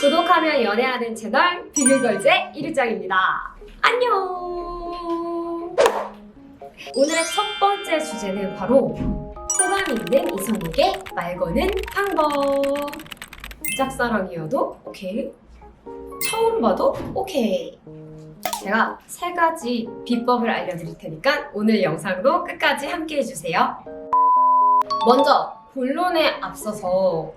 구독하면 연애하는 채널 비밀걸즈의 이르장입니다. 안녕! 오늘의 첫 번째 주제는 바로 호감 있는 이성에게 말 거는 방법. 짝사랑이어도 오케이. 처음 봐도 오케이. 제가 세 가지 비법을 알려드릴 테니까 오늘 영상도 끝까지 함께 해주세요. 먼저 본론에 앞서서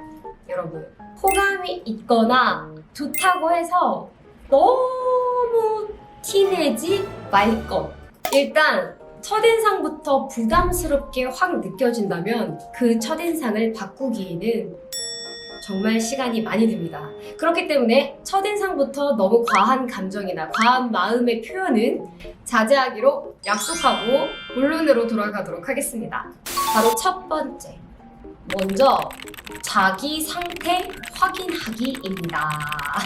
여러분 호감이 있거나 좋다고 해서 너무 티내지 말 것. 일단 첫인상부터 부담스럽게 확 느껴진다면 그 첫인상을 바꾸기에는 정말 시간이 많이 듭니다. 그렇기 때문에 첫인상부터 너무 과한 감정이나 과한 마음의 표현은 자제하기로 약속하고 본론으로 돌아가도록 하겠습니다. 바로 첫 번째. 먼저 자기 상태 확인하기입니다.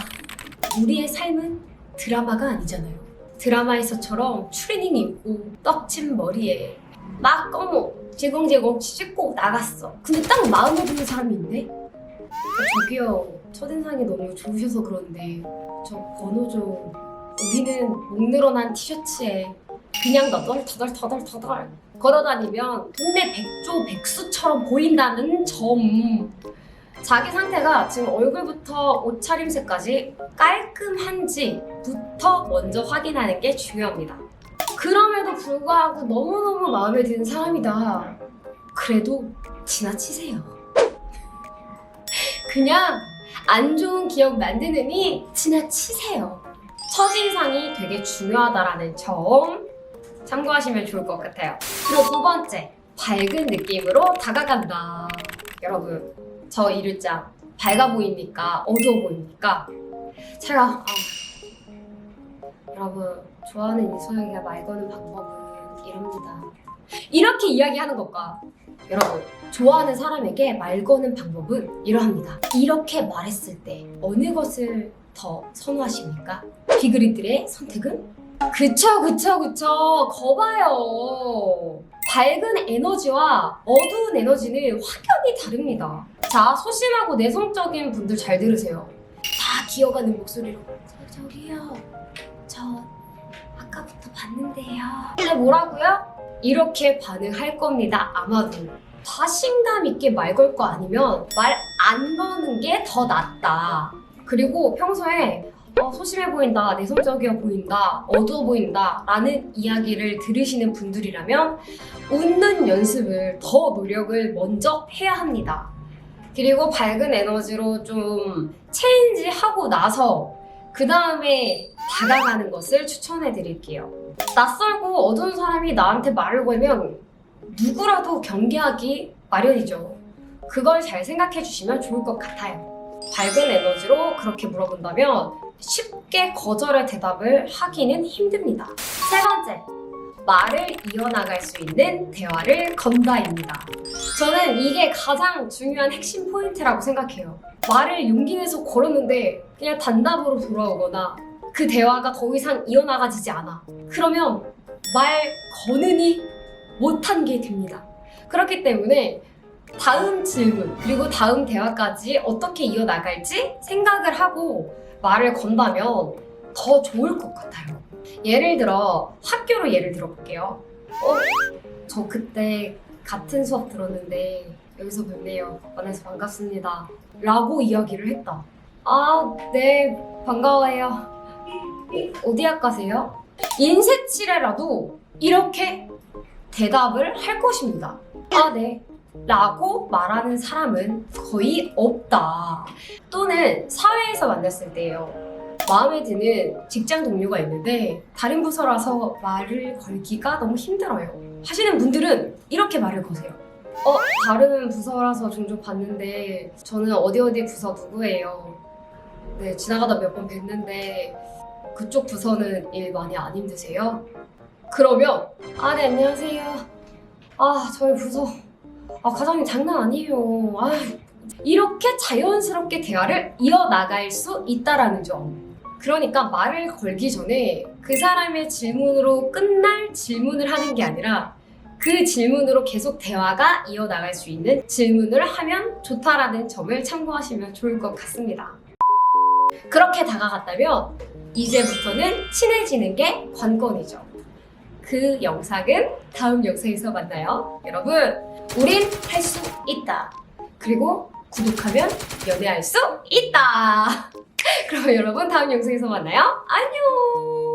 우리의 삶은 드라마가 아니잖아요. 드라마에서처럼 추리닝 입고 떡진 머리에 막 어머 제공제공 씻고 나갔어. 근데 딱 마음에 드는 사람이 있네? 어, 저기요 첫인상이 너무 좋으셔서 그런데 저 번호 좀 우리는 목 늘어난 티셔츠에 그냥 터덜 걸어다니면 동네 백조 백수처럼 보인다는 점. 자기 상태가 지금 얼굴부터 옷차림새까지 깔끔한지부터 먼저 확인하는 게 중요합니다. 그럼에도 불구하고 너무너무 마음에 드는 사람이다. 그래도 지나치세요. 그냥 안 좋은 기억 만드느니 지나치세요. 첫인상이 되게 중요하다라는 점 참고하시면 좋을 것 같아요. 그리고 두 번째, 밝은 느낌으로 다가간다. 여러분, 저 이를자 밝아 보입니까? 어두워 보입니까? 제가 아, 여러분 좋아하는 이소영이가 말 거는 방법은 이럽니다. 이렇게 이야기하는 것과 여러분 좋아하는 사람에게 말 거는 방법은 이러합니다. 이렇게 말했을 때 어느 것을 더 선호하십니까? 비그리들의 선택은 그쵸 그쵸 그쵸. 거봐요. 밝은 에너지와 어두운 에너지는 확연히 다릅니다. 자 소심하고 내성적인 분들 잘 들으세요. 다 기어가는 목소리로. 저, 저기요. 저 아까부터 봤는데요. 근데 뭐라고요? 이렇게 반응할 겁니다 아마도. 자신감 있게 말 걸 거 아니면 말 안 거는 게 더 낫다. 그리고 평소에 어, 소심해 보인다, 내성적이어 보인다, 어두워 보인다 라는 이야기를 들으시는 분들이라면 웃는 연습을 더 노력을 먼저 해야 합니다. 그리고 밝은 에너지로 좀 체인지 하고 나서 그 다음에 다가가는 것을 추천해 드릴게요. 낯설고 어두운 사람이 나한테 말을 걸면 누구라도 경계하기 마련이죠. 그걸 잘 생각해 주시면 좋을 것 같아요. 밝은 에너지로 그렇게 물어본다면 쉽게 거절의 대답을 하기는 힘듭니다. 세 번째, 말을 이어나갈 수 있는 대화를 건다입니다. 저는 이게 가장 중요한 핵심 포인트라고 생각해요. 말을 용기 내서 걸었는데 그냥 단답으로 돌아오거나 그 대화가 더 이상 이어나가지지 않아. 그러면 말 거느니 못한 게 됩니다. 그렇기 때문에 다음 질문 그리고 다음 대화까지 어떻게 이어나갈지 생각을 하고 말을 건다면 더 좋을 것 같아요. 예를 들어 학교로 예를 들어볼게요. 어? 저 그때 같은 수업 들었는데 여기서 뵙네요. 만나서 반갑습니다. 라고 이야기를 했다. 아, 네, 반가워해요. 어, 어디 학과세요? 인쇄칠해라도 이렇게 대답을 할 것입니다. 아, 네. 라고 말하는 사람은 거의 없다. 또는 사회에서 만났을 때예요. 마음에 드는 직장 동료가 있는데 다른 부서라서 말을 걸기가 너무 힘들어요. 하시는 분들은 이렇게 말을 거세요. 어, 다른 부서라서 종종 봤는데 저는 어디 어디 부서 누구예요. 네, 지나가다 몇 번 뵀는데 그쪽 부서는 일 많이 안 힘드세요? 그러면 아, 네, 안녕하세요. 아, 저희 부서 아, 과장님 장난 아니에요. 아, 이렇게 자연스럽게 대화를 이어나갈 수 있다라는 점. 그러니까 말을 걸기 전에 그 사람의 질문으로 끝날 질문을 하는 게 아니라 그 질문으로 계속 대화가 이어나갈 수 있는 질문을 하면 좋다라는 점을 참고하시면 좋을 것 같습니다. 그렇게 다가갔다면 이제부터는 친해지는 게 관건이죠. 그 영상은 다음 영상에서 만나요. 여러분, 우린 할 수 있다. 그리고 구독하면 연애할 수 있다. 그럼 여러분 다음 영상에서 만나요. 안녕!